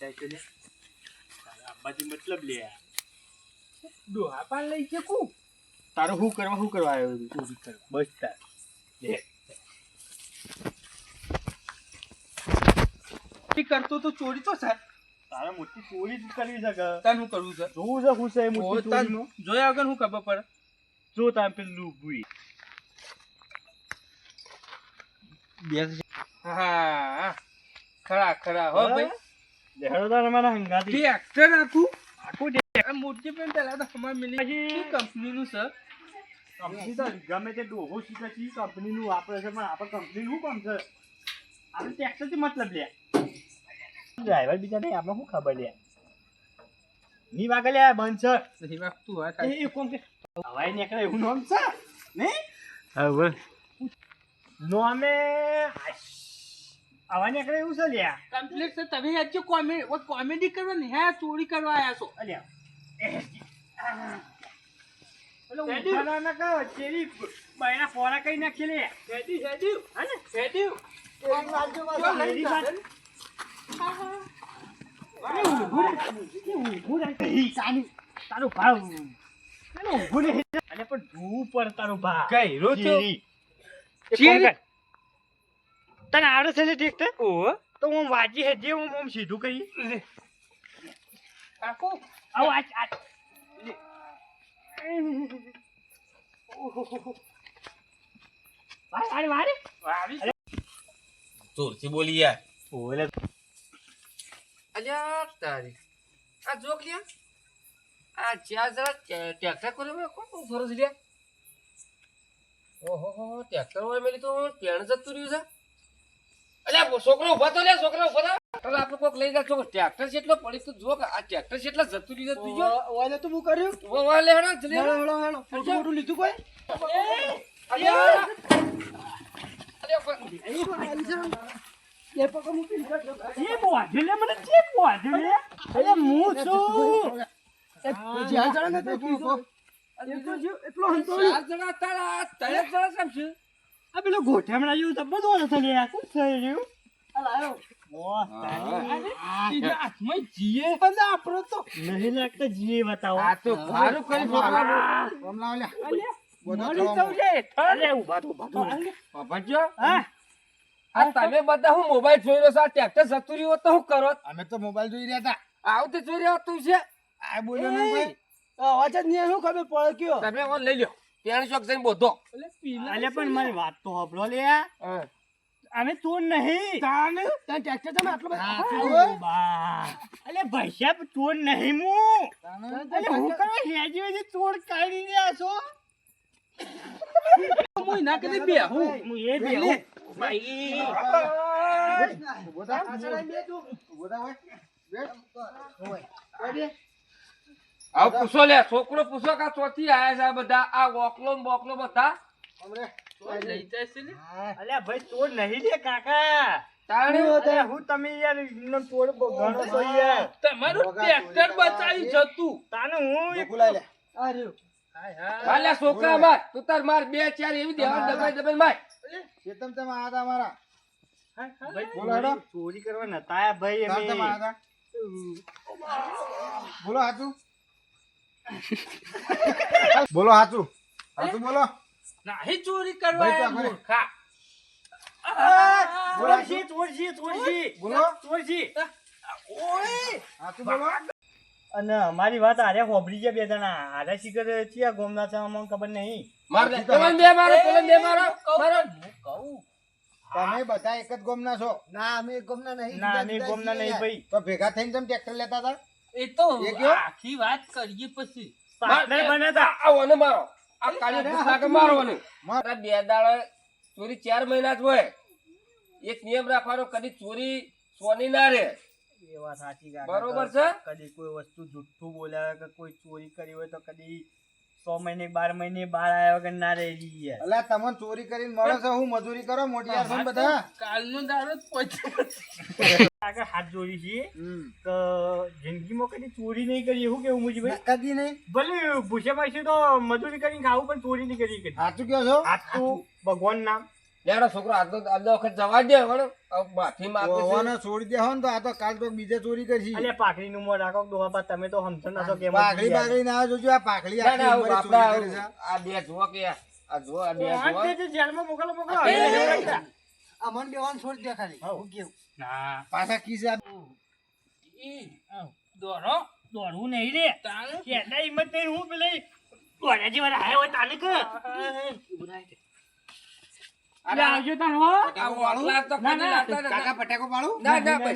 જાય છે લે તારા મતલબ લે. ડોહા પાન લઈ છે કુ તારું શું કરવા શું કરવા આવ્યો તું ચોરી કરવા? બસ તાર. લે. કરતો તો ચોરી તો છે તારે મોટી ચોરી જ કરવી છે કે? તાન કરવું છે? જોવું છે શું છે મોટી તાન જોયા વગર હું ખબર પડે? જો તાર પેલું ભૂઈ. હા ખરા ખરા. હો? ભાઈ. દેખાડો તારે મારા ટ્રેક્ટર આખું આખું મૂર્તિ પણ પેલા તો અમાર મિલી. પછી- કંપની નું છે કંપની તો ગમે તે ડોહો શીખે છે કંપનીનું વાપરે છે પણ આપણે કંપનીનું શું કામ છે? આપણે ટેક્સથી મતલબ લે. ડ્રાઈવર બીજા નહીં આપણે શું ખબર લે? ની વાગે લે બંધ છે. નહીં વાગતું હોય એ એ કોમ કે? હવાઈ નીકળે એવું નામ છે? ને હવે નોમે હવા નીકળે એવું છે લ્યા? કમ્પ્લીટ છે. તમે યાર જો કોમેડી ઓ કોમેડી કરવા ને? હે ચોરી કરવા આયા છો. અલ્યા. પેલો હેડી. ના કા ચેરી બૈરા ફોરા કઈ નાખી લે. હેડી હેડી હને હેડી જો લઈ જા. અરે ઊભું રહે. એ ઊભું રહે. ઈ તારું ભાવ. એનો ઊભું રહે. અરે પણ ધૂ પર તારું ભાવ. કઈ રોચો ચેરી. તને આવડે છે ઠીક છે ઓ તો હું વાજી હે જે હું આમ સીધું કહી કાકો આવ આજ આજ વારે વારે વારે. વારી જોરથી બોલી યાર. ઓલે. અલ્યા તારી. આ જોક કે આ જ્યાં જરા ટ્રેક્ટર કર્યો કોણ સરસ લ્યા? ઓહો હો ટ્રેક્ટર વાળી મેલી તો પેણ જતું રહ્યું છે. અલ્યા છોકરો ઊભા તો લે છોકરો ઊભા થા ચાલો આપણે કોક લઈ જા છોકરો ટ્રેક્ટર જેટલો પડી તો જો આ ટ્રેક્ટર જેટલા જતું ઓલે તો હું કર્યું? લે હેડો હેડો. હેડો હેડો લીધું કોઈ? અલ્યા અલ્યા જણા એટલો જો એટલો હંતો ચાર જણા તારા ત્રણ જણા છે? આ પેલો ગોઠામણા જેવું તો બધું ઓલો થઈ ગયા શું થઈ રહ્યું? હા. તમે બધા હું મોબાઈલ જોઈ રહ્યો છો. આ ટ્રેક્ટર જતું રહ્યું તો શું કરો અમે તો મોબાઈલ જોઈ રહ્યા હતા. આવું તો જોઈ રહ્યો તું છે. આ બોલ્યો અવાજ જ નહીં શું ખબર પડે કયો? તમે ઓન લઈ લ્યો. ત્યાં શોખ જઈને બોધો એટલે પણ મારી વાત તો હબળો લે અમે તું નહીં તાન તાન ટ્રેક્ટર તમે આટલો હા, બધો ઓ બા અલે ભાઈ સાહેબ તું નહીં હું અલે હું કરો હેજી વેજી તોડ કાઢી ને આસો હું ના કદી બે હું હું એ બે હું ભાઈ ઊભો થા. ઊભો થા ભાઈ. બેઠ. આવું પૂછો લે છોકરો પૂછો કા ચોથી આયા છે આ બધા? આ વોકલો બોકલો બધા. લઈ જાય છે ને? અલ્યા ભાઈ ચોર નહીં લે કાકા. તાણે? હું તમે યાર એમનો ચોર ગણો તો યાર. તમારું ટ્રેક્ટર બચાવી જતું. તાને હું એક ગોકુલાઈ લે. હાલે છોકરા માર. તું તાર માર બે ચાર એવી દેવા દબાઈ દબાઈ માર. તમે હતા હેડો. ચોરી- કરવા નતા ભાઈ. બોલો હાચું? બોલો હાચું. હાચું બોલો. નહીં ચોરી કરવા મૂર્ખા. ચોરજી છે ચોર છે ચોર છે બોલો. ચોરજી ઓય. હાચું બોલો. અને અમારી વાત આરે હોભળી ગયા બે જણા. આરે શીખર ચિયા ગોમના છે અમને ખબર નહીં. માર બે મારો પેલા બે મારો મારો તમે બધા એક જ ગોમના છો? ના અમે ગોમના નહીં ના અમે ગોમના નહીં ભાઈ. તો ભેગા થઈને તમે ટ્રેક્ટર લેતા હતા? એ તો આખી વાત કરીએ પછી. પાર્ટનર બન્યા તા. આ મારો. આ કાળી ભૂખ લાગે મારા બે દાડા ચોરી ચાર મહિના જ હોય. એક નિયમ રાખવાનો કદી ચોરી સોની ના રે એ વાત સાચી. બરોબર છે? કદી કોઈ વસ્તુ જુઠ્ઠું બોલ્યા કે કોઈ ચોરી કરી હોય તો કદી સો મહિને બાર મહિને બાર આવ્યા વગર ના રહી જઈએ એટલે તમને ચોરી કરીને મળો છો હું મજૂરી કરો મોટી યાર બધા. કાલનો જ આગળ હાથ જોડી છીએ. તો જિંદગીમાં કદી ચોરી નહીં કરી એવું કેવું મુજી ભાઈ? કદી નહીં. ભલે ભૂસે પાછું તો મજૂરી કરીને ખાવું પણ ચોરી નહીં કરી સાચું કયો છો? આ ભગવાન નામ. લેડો છોકરો આજનો આજનો વખત જવા દે વળો. માફી માંગુ. છોડી દે હો ને તો આ તો કાલ તો બીજે ચોરી કરશી. રાખો ડોહા બા તમે તો સમજો ના કે ના જોજો આ ના, ના, આ બે જુઓ કે આ- જુઓ આ બે જુઓ. આજ જેલમાં મોકલો મોકલો. અમન બેવાન છોડી દે ખાલી. હું કેવું? ના. પાછા કિસ્સા દોરો. દોડવું નહીં રે. તારે એના હિંમત નહીં હું પેલી દોડ્યા જેવા હોય તાને કે આવજો હો. આ તો કાકા પટાકો પાડું ના ના.